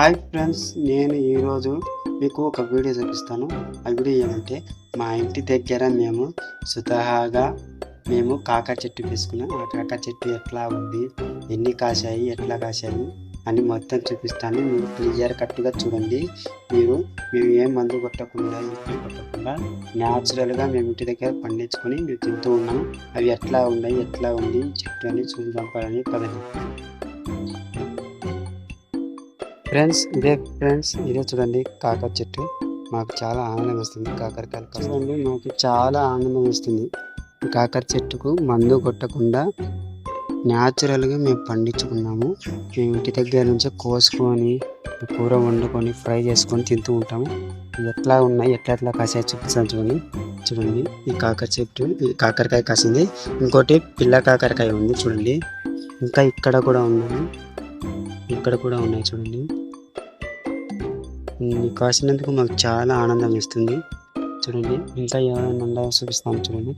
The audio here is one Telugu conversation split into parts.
హాయ్ ఫ్రెండ్స్ నేను ఈరోజు మీకు ఒక వీడియో చూపిస్తాను. ఆ వీడియో ఏమంటే మా ఇంటి దగ్గర మేము స్వతహాగా మేము కాకా చెట్టు వేసుకున్నాం. ఆ కాకా చెట్టు ఎట్లా ఉంది ఎన్ని కాశాయి ఎట్లా కాశాయి అని మొత్తం చూపిస్తాను. మీరు క్లియర్ కట్గా చూడండి. మీరు మేము ఏం మందు కొట్టకుండా ఇంటి కొట్టకుండా న్యాచురల్గా మేము ఇంటి దగ్గర పండించుకొని మేము తింటూ ఉన్నాం. అవి ఎట్లా ఉన్నాయి ఎట్లా ఉంది చెట్టు అని చూద్దాం పదండి. ఫ్రెండ్స్ ఇదే ఫ్రెండ్స్ ఇదే చూడండి కాకర చెట్టు. మాకు చాలా ఆనందం వస్తుంది కాకరకాయలు చూడండి మాకు చాలా ఆనందం వస్తుంది. కాకర చెట్టుకు మందు కొట్టకుండా న్యాచురల్గా మేము పండించుకున్నాము. మేము ఇంటి దగ్గర నుంచి కోసుకొని కూర వండుకొని ఫ్రై చేసుకొని తింటూ ఉంటాము. ఎట్లా ఉన్నాయి ఎట్లా ఎట్లా కాసాయి చూపిస్తాను చూడండి. చూడండి ఈ కాకర చెట్టు ఈ కాకరకాయ కాసింది. ఇంకోటి పిల్ల కాకరకాయ ఉంది చూడండి. ఇంకా ఇక్కడ కూడా ఉన్నాయి ఇక్కడ కూడా ఉన్నాయి చూడండి. మీకు కాసినందుకు మాకు చాలా ఆనందం ఇస్తుంది చూడండి ఇంకా ఏమైనా ఉండాలో చూపిస్తాను చూడండి.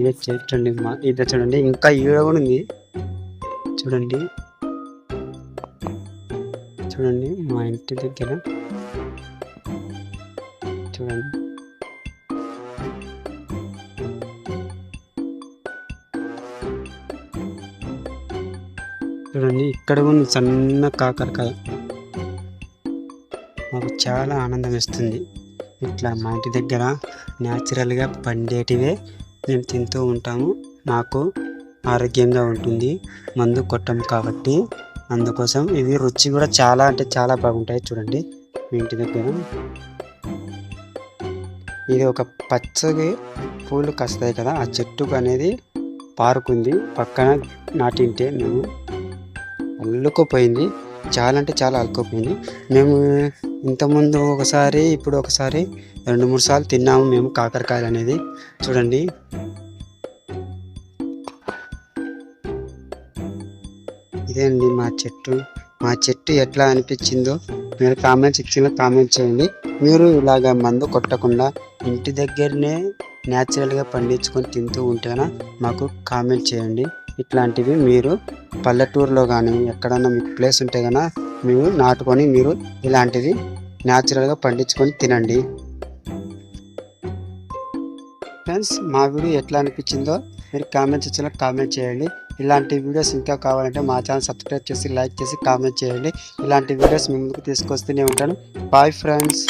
ఇదే చూడండి మా ఇదే చూడండి ఇంకా ఈడ కూడా ఉంది. చూడండి. చూడండి మా ఇంటి దగ్గర. చూడండి. చూడండి ఇక్కడ ఉన్న ఉంది సన్న కాకరకాయ. మాకు చాలా ఆనందం ఇస్తుంది ఇట్లా మా ఇంటి దగ్గర న్యాచురల్గా పండేటివే మేము తింటూ ఉంటాము. మాకు ఆరోగ్యంగా ఉంటుంది. మందు కొట్టం కాబట్టి అందుకోసం ఇవి రుచి కూడా చాలా అంటే చాలా బాగుంటాయి చూడండి. మీ ఇంటి దగ్గర. ఇది ఒక పచ్చగా పూలు కస్తాయి కదా ఆ చెట్టుకు అనేది పారుకుంది. పక్కన నాటింటే మేము అల్లుకుపోయింది. చాలా అంటే చాలా అల్లుకుపోయింది. మేము ఇంతకుముందు ఒకసారి ఇప్పుడు ఒకసారి రెండు మూడు సార్లు తిన్నాము మేము కాకరకాయలు అనేది. చూడండి. ఇదే అండి మా చెట్టు. మా చెట్టు ఎట్లా అనిపించిందో మీరు కామెంట్ సెక్షన్లో కామెంట్ చేయండి. మీరు ఇలాగ మందు కొట్టకుండా ఇంటి దగ్గరనే న్యాచురల్గా పండించుకొని తింటూ ఉంటేనా మాకు కామెంట్ చేయండి. ఇట్లాంటివి మీరు పల్లెటూరులో కానీ ఎక్కడన్నా మీకు ప్లేస్ ఉంటే కన్నా మీరు నాటుకొని మీరు ఇలాంటివి న్యాచురల్గా పండించుకొని తినండి. ఫ్రెండ్స్ మా వీడియో ఎట్లా అనిపించిందో మీరు కామెంట్ సెక్షన్లో కామెంట్ చేయండి. ఇలాంటి వీడియోస్ ఇంకా కావాలంటే మా ఛానల్ సబ్స్క్రైబ్ చేసి లైక్ చేసి కామెంట్ చేయండి. ఇలాంటి వీడియోస్ మీ ముందుకు తీసుకొస్తూనే ఉంటాను. Bye friends